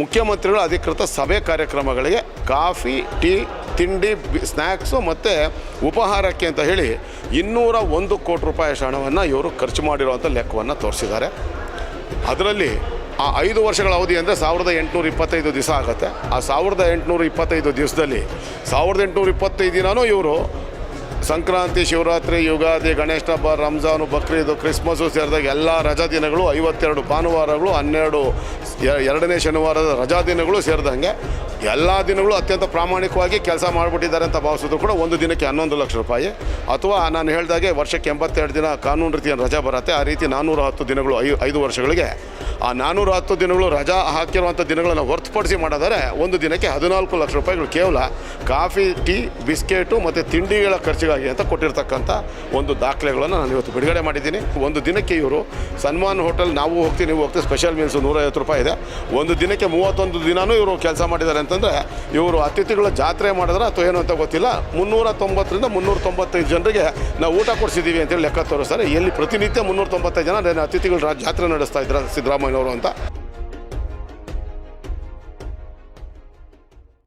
ಮುಖ್ಯಮಂತ್ರಿಗಳ ಅಧಿಕೃತ ಸಭೆ ಕಾರ್ಯಕ್ರಮಗಳಿಗೆ ಕಾಫಿ, ಟೀ, ತಿಂಡಿ ಸ್ನ್ಯಾಕ್ಸು ಮತ್ತು ಉಪಹಾರಕ್ಕೆ ಅಂತ ಹೇಳಿ ಇನ್ನೂರ ಒಂದು ಕೋಟಿ ರೂಪಾಯಿ ಹಣವನ್ನು ಇವರು ಖರ್ಚು ಮಾಡಿರುವಂಥ ಲೆಕ್ಕವನ್ನು ತೋರಿಸಿದ್ದಾರೆ. ಅದರಲ್ಲಿ ಆ ಐದು ವರ್ಷಗಳ ಅವಧಿ ಅಂದರೆ ಸಾವಿರದ ಎಂಟುನೂರ ಇಪ್ಪತ್ತೈದು ದಿವಸ ಆಗುತ್ತೆ. ಆ ಸಾವಿರದ ಎಂಟುನೂರ ಇಪ್ಪತ್ತೈದು ದಿವಸದಲ್ಲಿ ಸಾವಿರದ ಎಂಟುನೂರ ಇಪ್ಪತ್ತೈದು ದಿನವೂ ಇವರು ಸಂಕ್ರಾಂತಿ ಶಿವರಾತ್ರಿ, ಯುಗಾದಿ, ಗಣೇಶ ಹಬ್ಬ, ರಂಜಾನು, ಬಕ್ರೀದು, ಕ್ರಿಸ್ಮಸ್ ಸೇರಿದಾಗ ಎಲ್ಲ ರಜಾ ದಿನಗಳು ಐವತ್ತೆರಡು ಭಾನುವಾರಗಳು, ಹನ್ನೆರಡು, ಎರಡನೇ ಶನಿವಾರದ ರಜಾ ದಿನಗಳು ಸೇರಿದಂಗೆ ಎಲ್ಲ ದಿನಗಳು ಅತ್ಯಂತ ಪ್ರಾಮಾಣಿಕವಾಗಿ ಕೆಲಸ ಮಾಡಿಬಿಟ್ಟಿದ್ದಾರೆ ಅಂತ ಭಾವಿಸಿದ್ರು ಕೂಡ ಒಂದು ದಿನಕ್ಕೆ ಹನ್ನೊಂದು ಲಕ್ಷ ರೂಪಾಯಿ. ಅಥವಾ ನಾನು ಹೇಳಿದಾಗೆ ವರ್ಷಕ್ಕೆ ಎಂಬತ್ತೆರಡು ದಿನ ಕಾನೂನು ರೀತಿಯ ರಜಾ ಬರುತ್ತೆ. ಆ ರೀತಿ ನಾನ್ನೂರ ಹತ್ತು ದಿನಗಳು, ಐ, ಐದು ವರ್ಷಗಳಿಗೆ. ಆ ನಾನ್ನೂರ ಹತ್ತು ದಿನಗಳು ರಜಾ ಹಾಕಿರುವಂಥ ದಿನಗಳನ್ನು ಹೊರತುಪಡಿಸಿ ಮಾಡಿದರೆ ಒಂದು ದಿನಕ್ಕೆ ಹದಿನಾಲ್ಕು ಲಕ್ಷ ರೂಪಾಯಿಗಳು ಕೇವಲ ಕಾಫಿ, ಟೀ, ಬಿಸ್ಕೆಟು ಮತ್ತು ತಿಂಡಿಗಳ ಖರ್ಚಿಗಾಗಿ ಅಂತ ಕೊಟ್ಟಿರ್ತಕ್ಕಂಥ ಒಂದು ದಾಖಲೆಗಳನ್ನು ನಾನು ಇವತ್ತು ಬಿಡುಗಡೆ ಮಾಡಿದ್ದೀನಿ. ಒಂದು ದಿನಕ್ಕೆ ಇವರು ಸನ್ಮಾನ್ ಹೋಟೆಲ್, ನಾವು ಹೋಗ್ತೀವಿ, ನೀವು ಹೋಗ್ತೀವಿ, ಸ್ಪೆಷಲ್ ಮೀಲ್ಸು ನೂರೈವತ್ತು ರೂಪಾಯಿ ಇದೆ. ಒಂದು ದಿನಕ್ಕೆ ಮೂವತ್ತೊಂದು ದಿನವೂ ಇವರು ಕೆಲಸ ಮಾಡಿದ್ದಾರೆ ಅಂತಂದರೆ ಇವರು ಅತಿಥಿಗಳ ಜಾತ್ರೆ ಮಾಡಿದ್ರೆ ಅಥವಾ ಏನು ಅಂತ ಗೊತ್ತಿಲ್ಲ. ಮುನ್ನೂರ ತೊಂಬತ್ತರಿಂದ ಮುನ್ನೂರ ತೊಂಬತ್ತೈದು ಜನರಿಗೆ ನಾವು ಊಟ ಕೊಡಿಸಿದ್ದೀವಿ ಅಂತೇಳಿ ಲೆಕ್ಕ ತೋರಿಸ್ತಾರೆ. ಎಲ್ಲಿ ಪ್ರತಿನಿತ್ಯ ಮುನ್ನೂರ ತೊಂಬತ್ತೈದು ಜನ ಅತಿಥಿಗಳ ಜಾತ್ರೆ ನಡೆಸ್ತಾ ಇದ್ದಾರೆ ಸಿದ್ದರಾಮಯ್ಯವರು ಅಂತ.